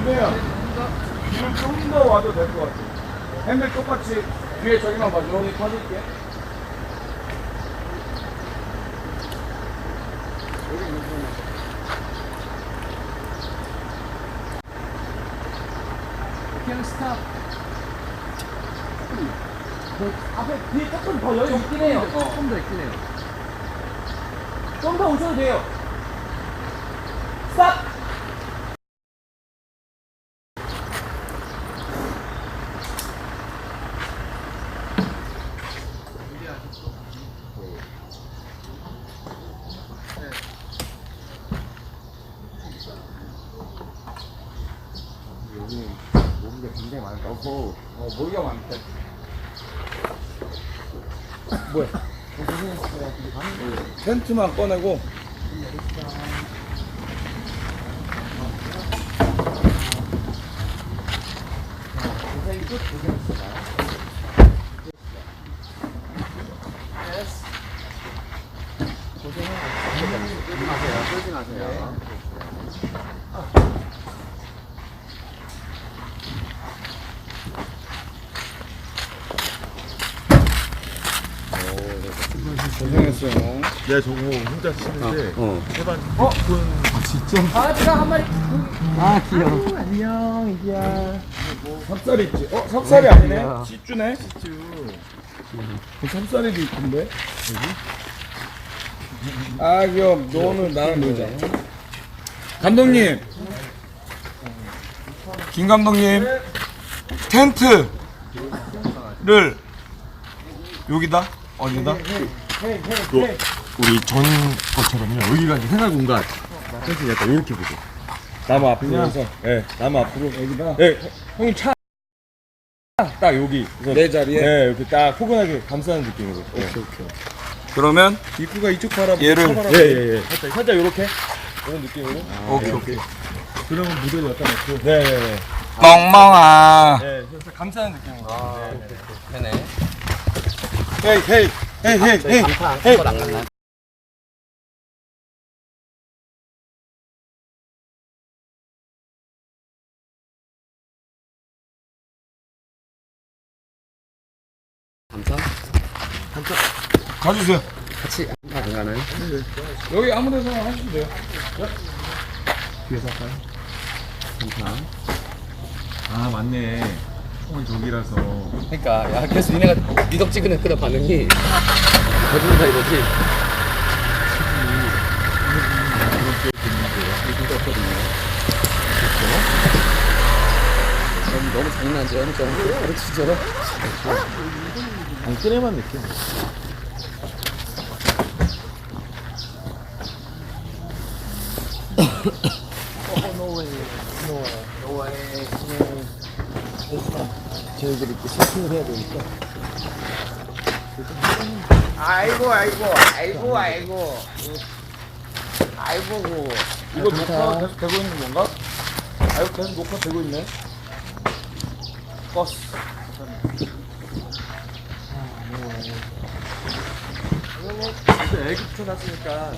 보세요. 지금 좀 더 와도 될 것 같아. 핸들 똑같이 뒤에 저기만 터질게. 그냥 스탑. 앞에 뒤에 조금 더 여유 있긴 해요. 조금 더 있긴 해요. 좀 더 오셔도 돼요. 스탑! 여기 모기가 굉장히 많다고. 어, 모기가 많대. 뭐야? 텐트만 꺼내고. 고생했어요. 내가 저거 혼자 치는데 어. 해반 어? 강아지가 한 마리. 아 귀여워. 안녕, 이기야. 삽살이 있지? 어? 삽살이 아니네? 시쭈네? 시쭈. 삽살이도 있던데? 아, 귀여워. 너는 나랑 놀자. 감독님. 김 감독님. 텐트를 여기다? 어디다? 우리 전 것처럼요 여기가 이제 생활 공간 텐트 약간 이렇게 보죠 나무 앞으로 해서. 예, 나무 앞으로. 여기다? 예, 형님 차. 딱 여기. 내 자리에? 네, 이렇게 딱 포근하게 감싸는 느낌으로. 오케이, 오케이. 그러면 입구가 이쪽 바라보고 얘를. 예, 예, 예. 살짝, 살짝 요렇게 이런 느낌으로. 오케이, 오케이. 그러면 무대를 갖다 놓고 네, 네, 네. 멍멍아. 네, 살짝 감싸는 느낌으로. 네, 네. 되네. 헤이, 헤이, 헤이, 헤이, 헤이. 헤이. 감사. 가주세요. 같이 안 가나요? 여기 아무 데서나 하시면 돼요. 뒤에서 할까요? 감사. 아 맞네 형은 저기라서 그러니까 야 그래서 니네가 미덕 찍은 애들 반응이 거짓말 이거지. 너무 너무 장난이지 좀 가르치죠. 안 끄내만 느낌 저희들이 이렇게 세팅을 해야 되니까. 아이고 아이고 아이고 아이고 아이고 이거 녹화 계속 되고 있는 건가? 아, 이거 계속 녹화 되고 있네. 껐어. 근데 애기 붙여놨으니까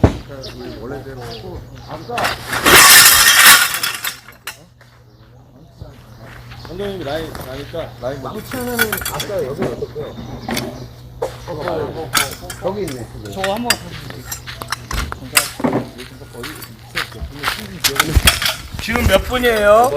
우리 원래대로 하고 감독님이 라인 나니까 라인 뭐 아까 여기 어떻고요? 여기 있네. 저거 한번 지금 몇 분이에요?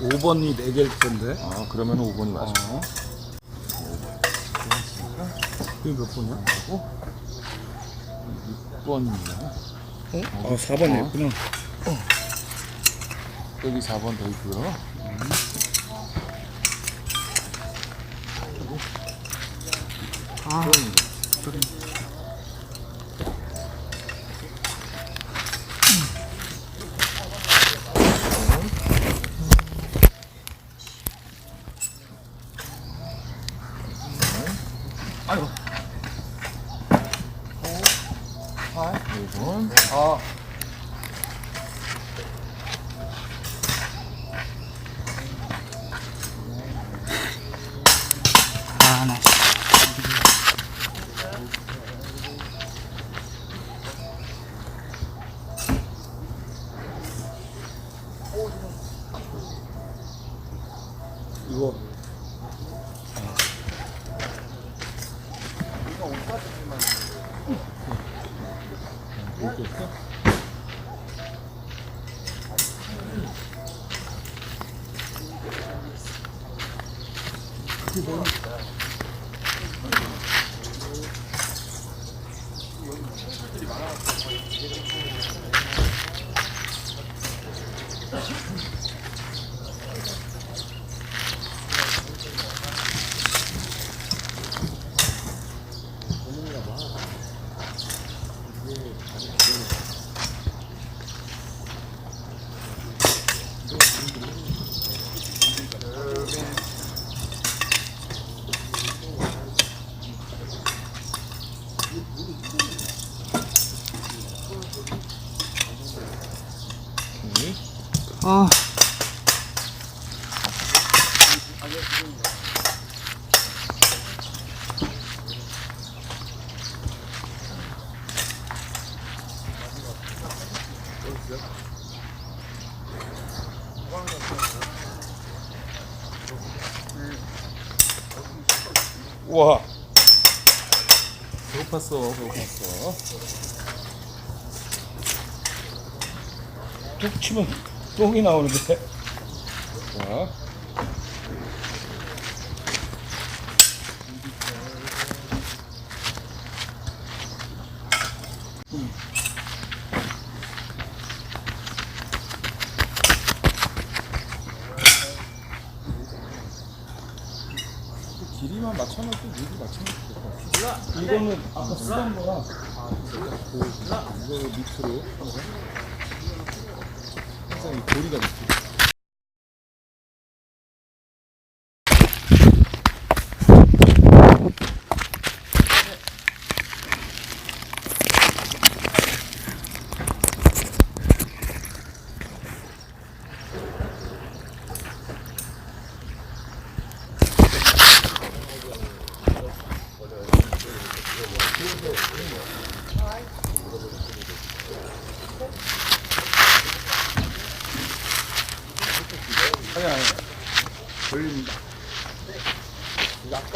5번이 4개일 텐데. 아 그러면 5번이 맞아 어. 이게 몇 번이야? 6번이요 아 4번에 있구나 여기 4번 더 있고요. 이번 우와. 배고팠어 배고팠어. 툭 치면 똥이 나오는데. 자 길이만 맞춰놓고 여기 맞춰놓고 될것 같아 이거는 아까 쓰던 거랑 이거 밑으로 항상 항상 이 고리가 밑으로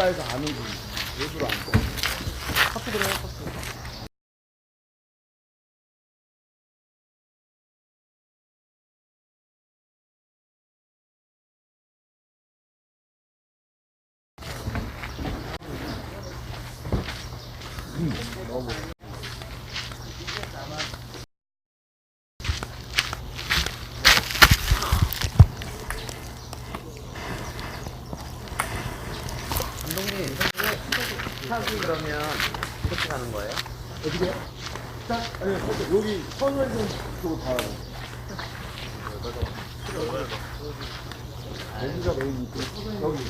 약가에서 안 오지. 외부로 안 돼. 차기 그러면 이렇게 가는 거예요? 딱 아니 여기 선월점 쪽으로 가야 돼. 여기가 메인이고 여기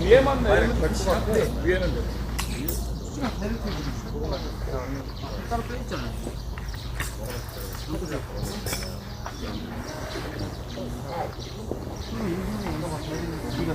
위에만 내리면 될것 같아 위에는 돼. 따로 빼있잖아요. 우리가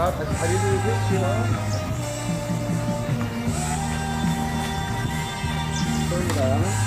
자, 다시 다리를 펴볼게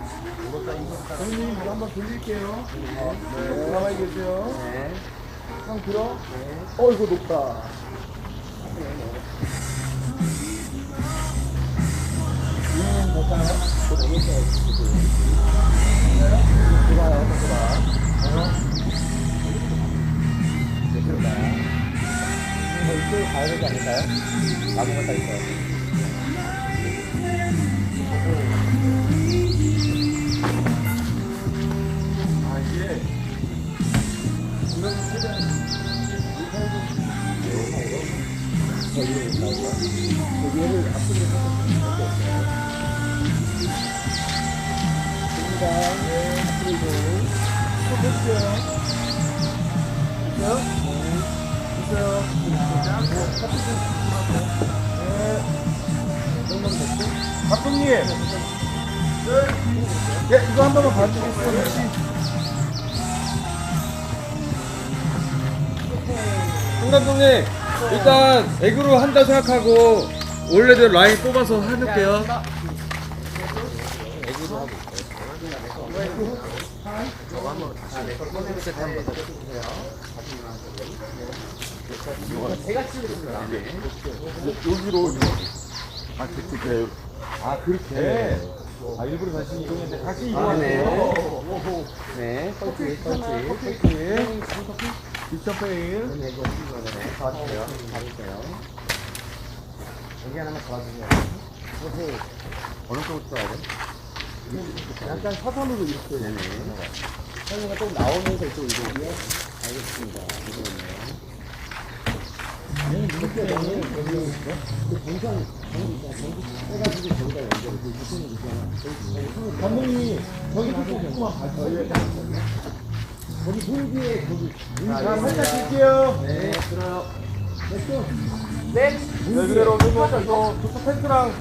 요. 형님 물 한번 돌릴게요. 네. 가만히 계세요. 네. 형 들어. 어 이거 높다. 음. 네, 그럴까요? 이거 이쪽으로 가야 되지 않을까요? 나무가 다 있어요. 네. 예, 이거 한 번만 봐주시겠어요? 감독님, 일단 에그로 한다 생각하고 원래대로 라인 뽑아서 해놓을게요. 여기로. 아, 그렇게. 아, 그렇게. 아, 일부러 다시 이동했는데 다시 이동하세요. 네. 펀치, 펀치. 비처 페일. 네, 이거 네, 잡아주세요. 잡으세요. 여기 하나만 잡아주세요. 오케이. 어느 쪽으로 써야 돼? 약간 사선으로 이렇게. 네네. 형이가 좀 나오면서 이쪽 이동이요? 알겠습니다. 얘는 이렇게 여기 그 동선 전기 있잖아. 전기 빼가지고 저기다 연결해. 그 무슨 일 있잖아. 감독님이 저기 가서 조금만 봐줘요. 거기 돌기에 거기. 자, 살짝 뛸게요. 네, 들어요. 됐어. 네. 네, 그대로 들고 저쪽 펜스랑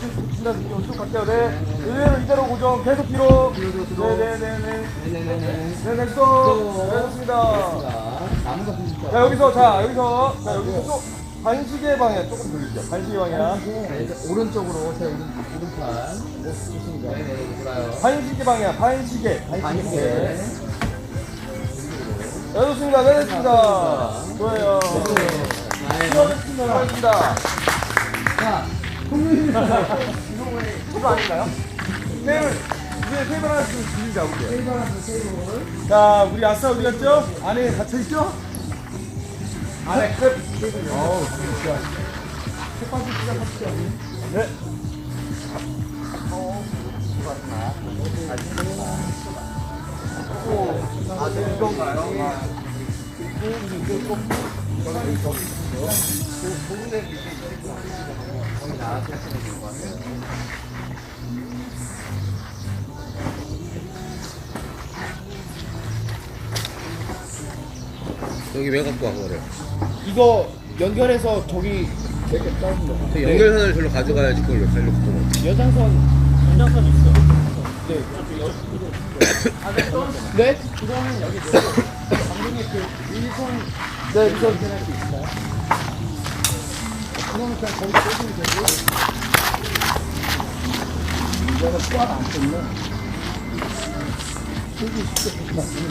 붙인다 느낌 쭉 갈게요. 네. 이대로 이대로 고정 계속 뒤로. 네네네네. 네네네네. 네, 됐어. 네, 좋습니다. 자, 여기서, 자, 여기서, 자, 여기서 또 반시계 방향 조금 돌릴게요. 반시계 방향. 오른쪽으로 제 오른, 오른팔. 네, 좋습니다. 네네, 돌아요. 반시계 방향, 반시계. 반시계. 네, 좋습니다. 네, 됐습니다. 좋아요. 수고하셨습니다. 수고하셨습니다. 자, 이거 아닌가요? 네, 이제 테이블 테이블 하나 좀 주인 잡을게요. 테이블 하나 테이블. 자 우리 아싸 어디 갔죠? 안에 갇혀 있죠? 안에 끝. 어우 진짜. 첫 번째 시작합시다. 네. 여기 왜 갖고 와 그거를? 이거 연결해서 저기 저 연결선을 절로 가져가야지 그걸 왜 가려고 그러고. 여장선 연장선 있어. 네. 네? 이거는 여기 감독님 그 일선 네 일선 연결할 수 있어요? 그러면 그냥 거기 꽂으면 되고 이거는 포함 안 됐네. 여기 쉽게 보시면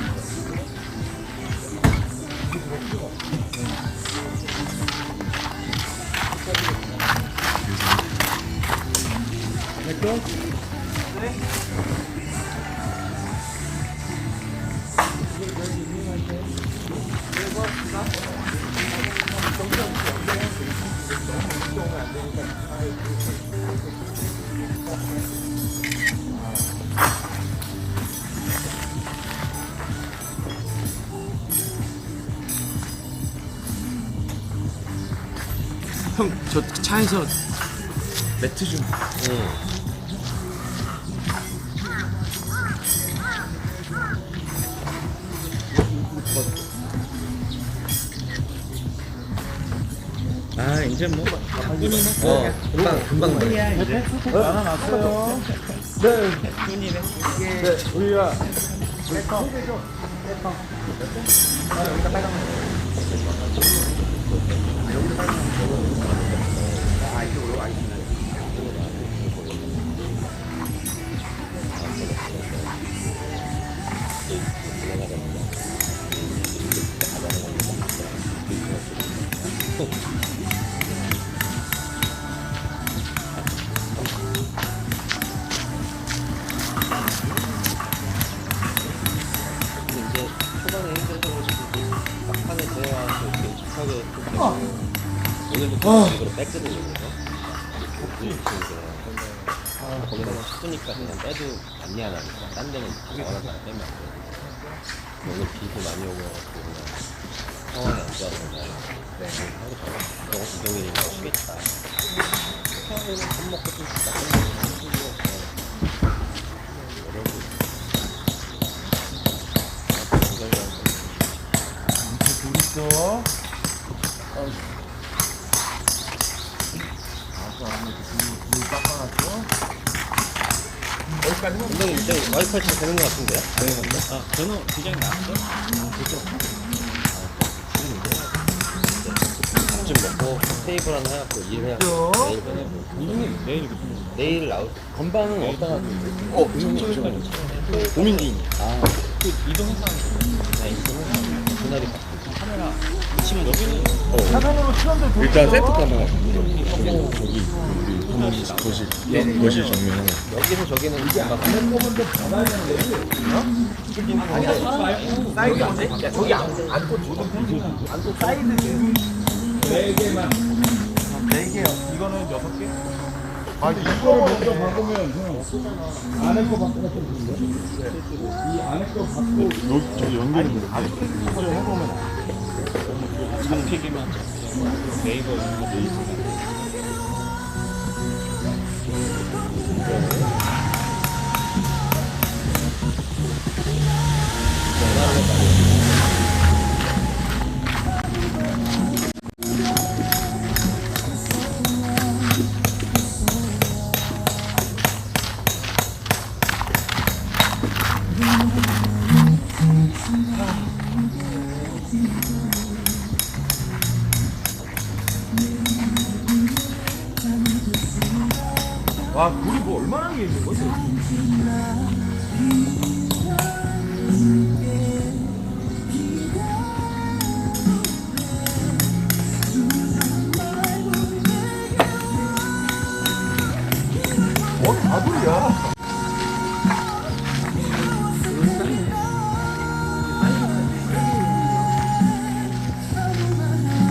안 차에서 매트 좀. 아, 이제 뭐, 바쁘니는 어, 금방 금방 돼. 나눠놨어요. 네. 네. 우리가 이제 초반에 힘들어서 막판에 제가 이렇 게 집하게 좀 오늘부터 이거로 뺐거 든요. 그래서 거기다가 싶으니까 그냥 빼도 안 미안하니까 딴 데는 원하지 안 빼면 안 돼. 오늘 비도 많이 오고가지고 그냥 상황이 안 좋아서 그냥 네, 하루 종일 저거 이동일이니까 쉬겠다. 하루는 밥 먹고 좀 쉬다 끝 있어. 운동이 이제 와이파이 잘 되는 것 같은데요? 아, 전화 디자인 나왔어? 좀 먹고 테이블 하나 해갖고 일해갖고 내일 보내고 이분이 내일 내일 나올 건반은 어디다가 어, 오민기인이. 아, 그 거. 나 이거. 그날이 카메라 치면 여기는 사장으로 트런들 일단 세트 가면 저기 우리 부모님 거실 거실 정면에 여기서 저기는 건반 사이드 어디? 야, 저기 안, 안고 안고 사이드 네 개만. 네 개요. 이거는 여섯 개? 아 이거를 먼저 형 안에 거 바꾸가 좀 좋은데? 이 안에 거 여기 저기 연결이 돼. 이거를 해보면 개만. 네이버 이런 거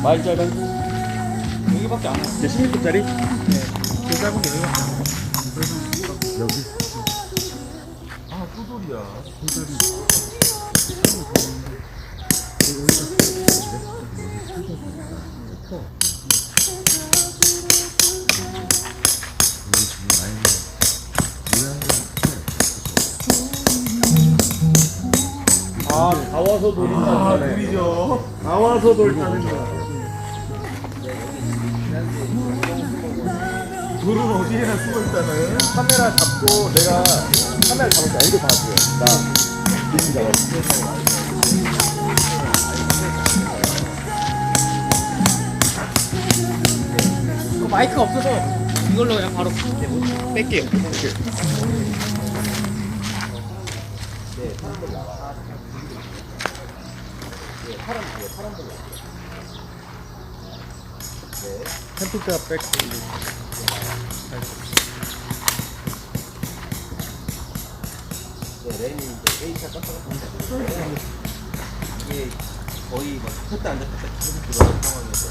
말잘만 여기밖에 안 왔어. 16분짜리? 아, 나와서 노린다. 아 느리죠 나와서 놀자는 거. 둘은 어디에나 숨어 있다는 카메라 잡고 내가 카메라 잡을 때 앵글 봐줘요 마이크가 없어서 이걸로 그냥 바로 뺄게요. 캠핑카 백 네, 레인이 이제 A차 깜빡했는데 이게 거의 막 잡혔다 안 잡혔다 계속 들어가는 상황이어서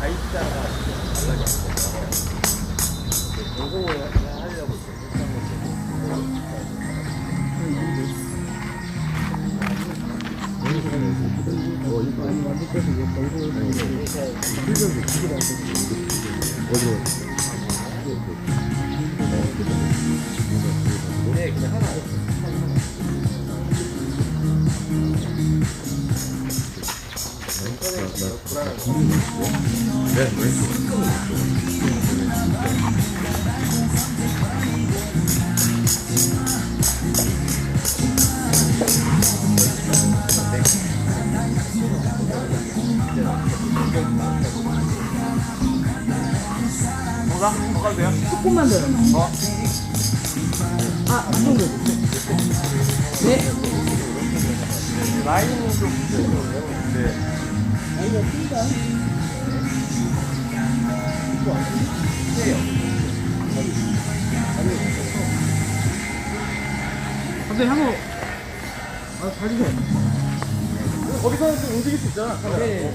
I자가 이제 연락이 안 돼서 보고 하려고 네, 정상? 더 가도 돼요? 조금만 더요. 어? 아, 이 정도. 네. 라인이 좀 네. 갑자기 한번 아, 가주세요. 거기서는 좀 움직일 수 있잖아 카메라 네.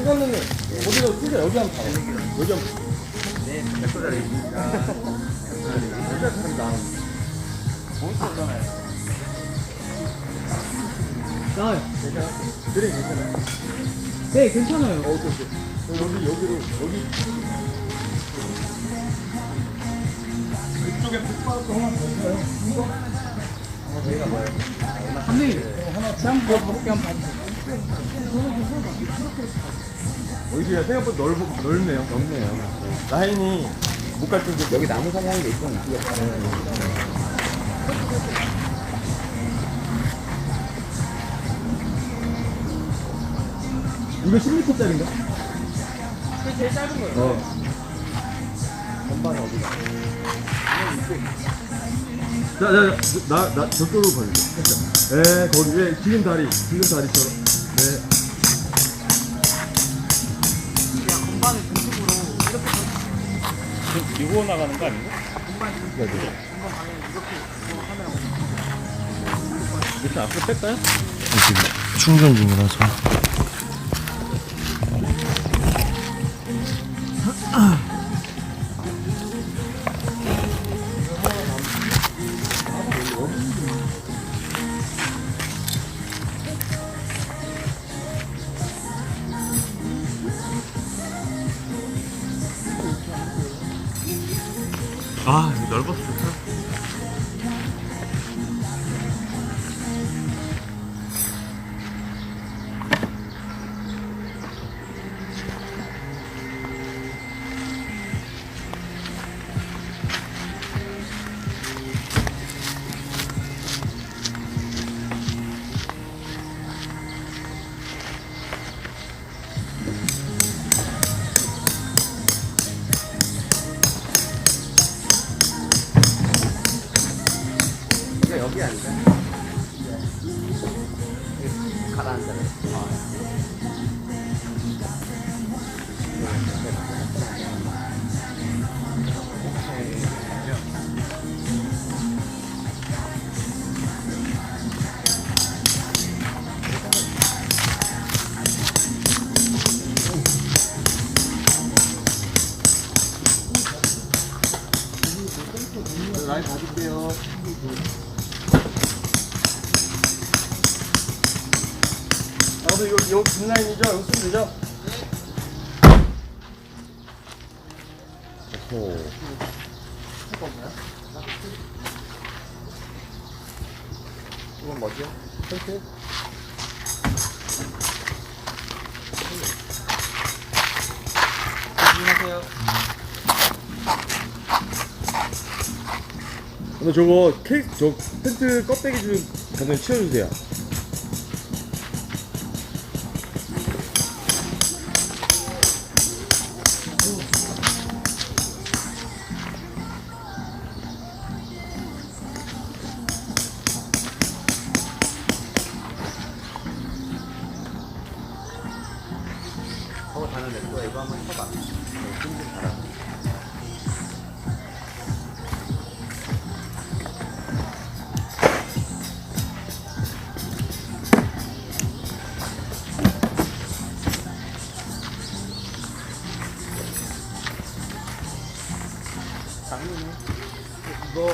이거는 어디로 진짜 여기 한번 봐요 여기 한번 네 백도다리 진짜 잘한다 몬스터잖아요 나와요. 그래 괜찮아요 네, 괜찮아요. 어, 오케이, 오케이. 여기, 여기로, 여기. 그쪽에 북바도 하나 더 있어요. 이거? 감독님, 제가 한번 가볼게 한번 봐주세요. 여기가 생각보다 넓, 넓네요. 넓네요. 라인이 못 갈 정도. 여기 나무 상황이 있구나. 이거 10m짜리인가? 그게 제일 짧은 거예요. 어. 전반 어디가? 자, 자, 자, 나, 나, 저쪽으로 걸리죠. 네, 거기, 예, 지금 다리, 지금 다리처럼. 비고 나가는 거 아닌가? 이렇게 앞으로 뺄까요? 충전 중이라서. 이 이건 뭐죠? 텐트? 근데 저거 케이크 저 텐트 껍데기 좀 간단히 치워주세요. 이거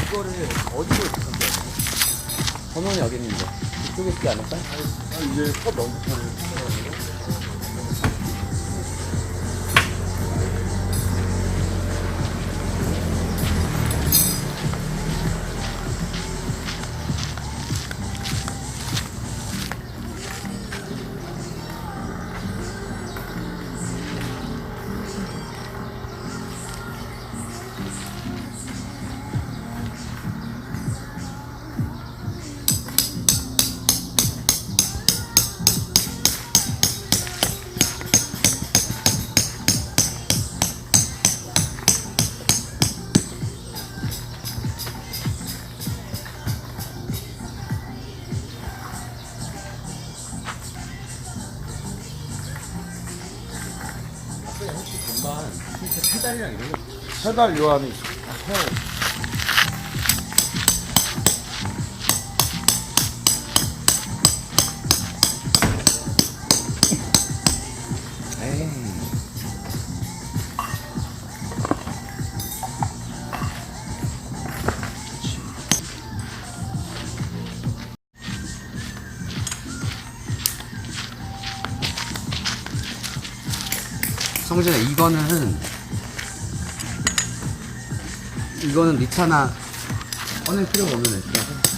이거를 어디로 던져야 돼? 전원이 여기 있는데 이쪽에 있지 않을까? 아, 이제 컵 넘기차를. 진짜 페달이랑 이런 거 페달 요 안에 있어. 성진아 이거는 이거는 리타나 꺼낼 필요가 없는 애야.